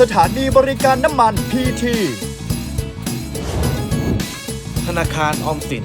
สถานีบริการน้ำมันพีทีธนาคารออมสิน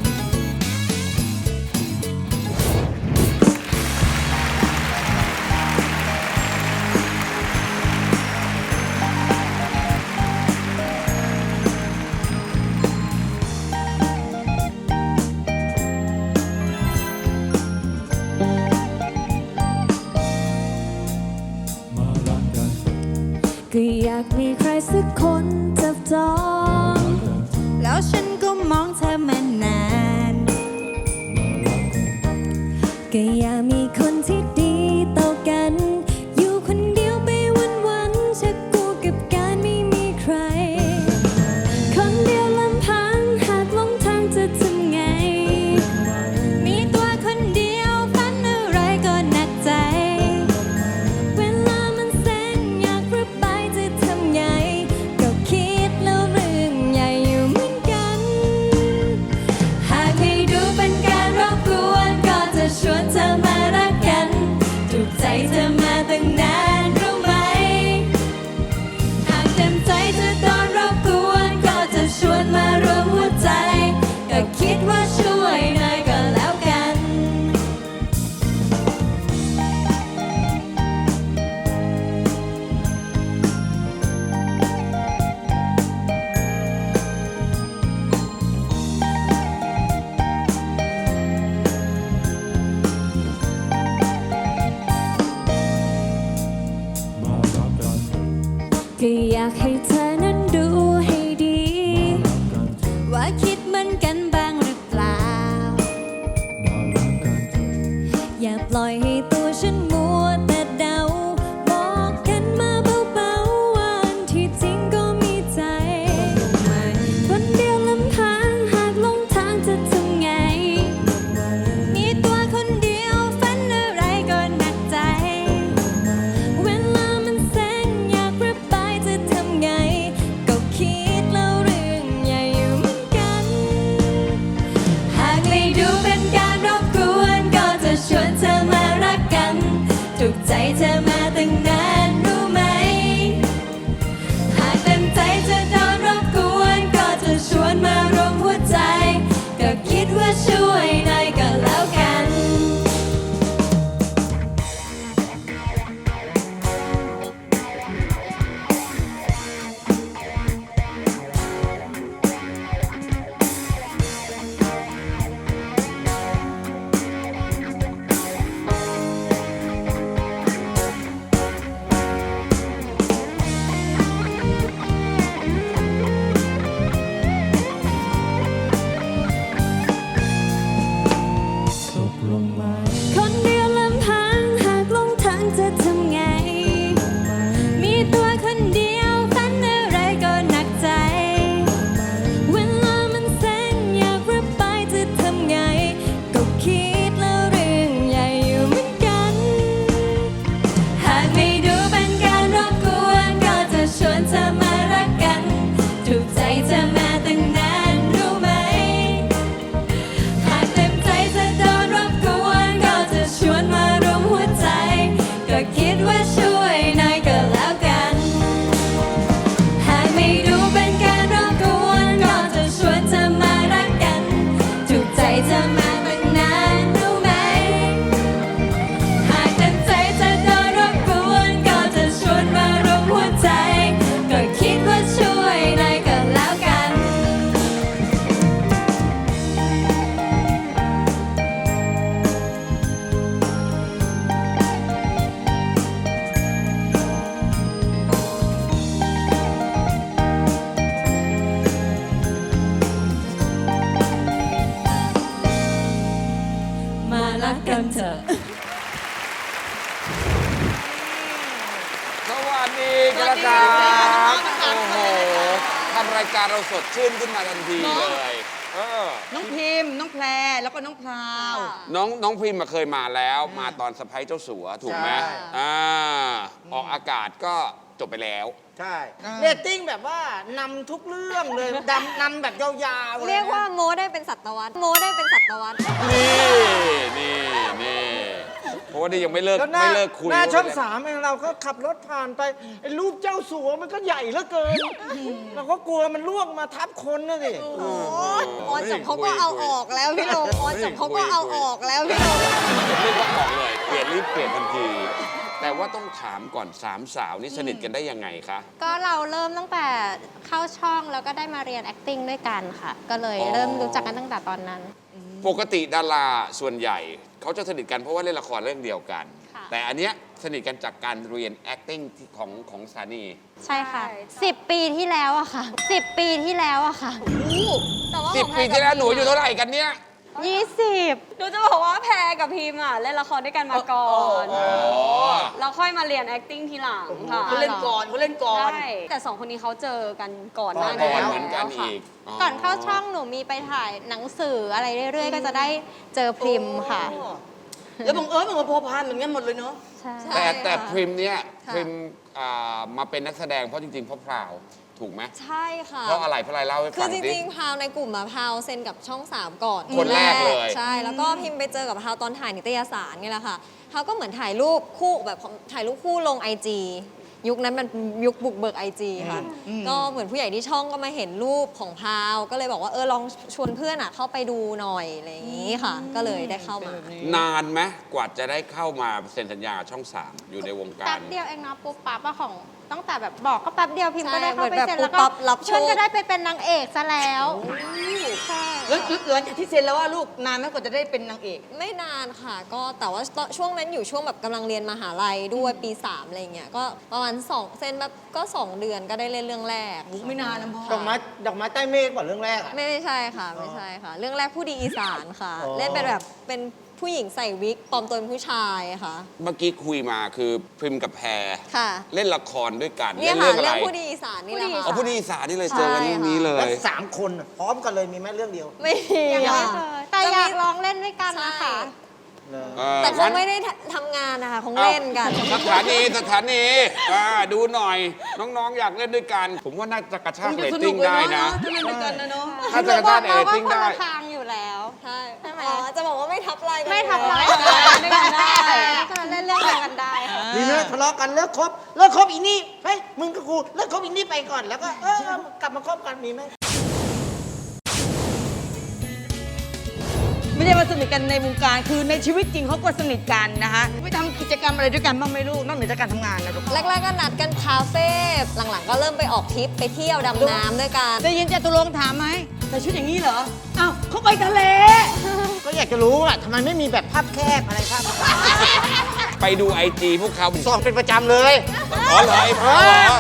ากให้เธอนั้นดูให้ดี ว่าคิดเหมือนกันบ้างหรือเปล่า อย่าปล่อยให้ตัวฉันมัว ใจเธอ วัสดีครับโอ้โหทำรายการเราสดชื่นขึ้นมาทันทีเลยน้องพิมพ์ น้องแพรแล้วก็น้องพราว น้องน้องพิมพ์มาเคยมาแล้ว มาตอนสะพ้ายเจ้าสัวถูกไหมอ่าออกอากาศก็จบไปแล้ว ใช่ เรตติ้งแบบว่านำทุกเรื่องเลยดำนำแบบยาวๆเรียกว่าโมได้เป็นสัตวรรษโมได้เป็นสัตวรรษ นี่นี่นี่ เพราะว่านี่ยังไม่เลิกแล้วหน้าไม่เลิกคุยหน้าช่องว่าสามเองเราก็ขับรถผ่านไปไอ้รูปเจ้าสัวมันก็ใหญ่เหลือเกิน เราก็กลัวมันล่วงมาทับคนนะสิโอ้ยจบเขาก็เอาออกแล้วพี่ลงโอ้ยจบเขาก็เอาออกแล้วพี่ลงเรียกว่าออกเลยเปลี่ยนรีบเปลี่ยนทันที แต่ว่าต้องถามก่อนสามสาวนี่สนิทกันได้ยังไงคะ ก็เราเริ่มตั้งแต่เข้าช่องแล้วก็ได้มาเรียน acting ด้วยกันค่ะ ก็เลยอ๋อเริ่มรู้จักกันตั้งแต่ตอนนั้น ปกติดาราส่วนใหญ่ เขาจะสนิทกันเพราะว่าเล่นละครเรื่องเดียวกัน ค่ะ แต่อันเนี้ยสนิทกันจากการเรียน acting ที่ของของสถานี ใช่ค่ะ 10 ปีที่แล้วอะค่ะ 10 ปีที่แล้วอะค่ะ แต่ว่าสิบปีที่แล้วหนูอายู่เท่าไหร่กันเนี่ย 20หนูจะบอกว่าแพรกับพิมอะ เล่นละครด้วยกันมาก่อนอ๋อแล้วค่อยมาเรียน acting ทีหลังค่ะเขาเล่นก่อนเขาเล่นก่อน ใช่แต่สองคนนี้เขาเจอกันก่อนหก่น้าอนนี้ก่อนแล้วเหมือนกันค่ะอีกก่อนเข้าช่องหนูมีไปถ่ายหนังสืออะไรเรื่อย ๆ ก็จะได้เจอพริมค่ะแล้วบังเอิญบังเอิญพอพานเหมือนกันหมดเลยเนาะใช่แต่แต่พริมเนี่ยค่ะพริมอ่ามาเป็นนักแสดงเพราะจริงๆเพราะพราว ถูกไหมใช่ค่ะ เพราะอะไรเพราะอะไรเล่าให้คืฟัองจดิ ริงๆพาวในกลุ่มมาพาวเซ็นกับช่อง 3 ก่อนคนแรกเลยใช่ แล้วก็พิมพ์ไปเจอกับพาวตอนถ่ายนิตยสารนี่แหละค่ะพาวก็เหมือนถ่ายรูปคู่แบบถ่ายรูปคู่ลง IG ยุคนั้นมันยุคบุกเบิก IG ค่ะ ก็เหมือนผู้ใหญ่ที่ช่องก็มาเห็นรูปของพาว ก็เลยบอกว่าเออลองชวนเพื่อนอะเข้าไปดูหน่อยอะไรอย่างนี้ค่ะ ก็เลยได้เข้ามา นานไหมกว่าจะได้เข้ามาเซ็นสัญญากับช่องสามอยู่ในวงกาแป๊ร บเดียวเองเนาะปุ๊บปั๊บอะของ ตั้งแต่แบบบอกก็แป๊บเดียวพิมพ์ก็ได้ใช่เข้าไปเซ็นเหมืแล้อนวแบบก็ปุ๊บปั๊บรับโชคเพื่อนก็ได้ไปเป็นนางเอกซะแล้วใช่แล้วหลังจากที่เซ็นแล้วว่าลูกนานไหมกว่าจะได้เป็นนางเอก ไม่นานค่ะ ก็แต่ว่าตอนช่วงนั้นอยู่ช่วงแบบกำลังเรียนมหาลัยด้วยปี3อะไรเงี้ยก็ประมาณ2เซนแบบก็ 2 เดือนก็ได้เล่นเรื่องแรกไม่นานนะพ่อดอกไม้ดอกไม้ใต้เมฆก่อนเรื่องแรกอะไม่ไม่ใช่ค่ะไม่ใช่ค่ะ เรื่องแรกผู้ดีอีสานค่ะอ๋อเล่นเป็นแบบเป็น ผู้หญิงใส่วิกปลอมตัวเป็นผู้ชายค่ะ เมื่อกี้คุยมาคือพริมกับแพรค่ะ เล่นละครด้วยกันเนี่ยเล่นค่ะเรื่องอะไรเรื่องผู้ดีอีสานนี่แหละอ๋อค่ะผู้ดีอีสานนี่เลยเจอกันใช่เรื่องนี้เลแล้วย สามคนอะพร้อมกันเลยมีไหมเรื่องเดียวไม่มียังไม่ค่ะ เคยแต่อยากลองเล่นด้วยกันนะคะเลย เออแต่คงงั้นไม่ได้ทำงานนะคะคงเล่นกัน สถานีสถานีอ่าดูหน่อย น้องๆอยากเล่นด้วยกัน ผมว่าน่าจะกระชากเรตติ้งได้นะถ้าเล่นด้วยกันนะเนาะถ้าจะกระชากเรตติ้งได้เราก็คนละทาง ไม่ทำร้ายอยู่กันแล้วด้วยกันได้ฉะนั้นเล่นเรื่องเดียวกันได้ค่ะมีไหมทะเลาะกันเลิกคบเลิกคบอีนี่เฮ้ยมึงกับกูเลิกคบอีนี่ไปก่อนแล้วก็เออเออกลับมาคบกันมีไหมไม่ได้มาสนิทกันในวงการคือในชีวิตจริงเขาก็สนิทกันนะคะไม่ทำกิจกรรมอะไรด้วยกันบ้างไหมลูกนอกเหนือจากการทำงานนะลูกแรกๆก็นัดกันคาเฟ่หลังๆ ก็เริ่มไปออกทริปไปเที่ยวดำน้ำด้วยกัน ได้ยินจตุรงค์ถามไหมแต่ชุดอย่างนี้เหรออ้าวเขาไปทะเล ก็อยากจะรู้ว่าทำไมไม่มีแบบภาพแคบอะไรภาพไปดูไอจีพวกเขาส่องเป็นประจำเลย อ๋อเหรอไอ้พ่อเหรอ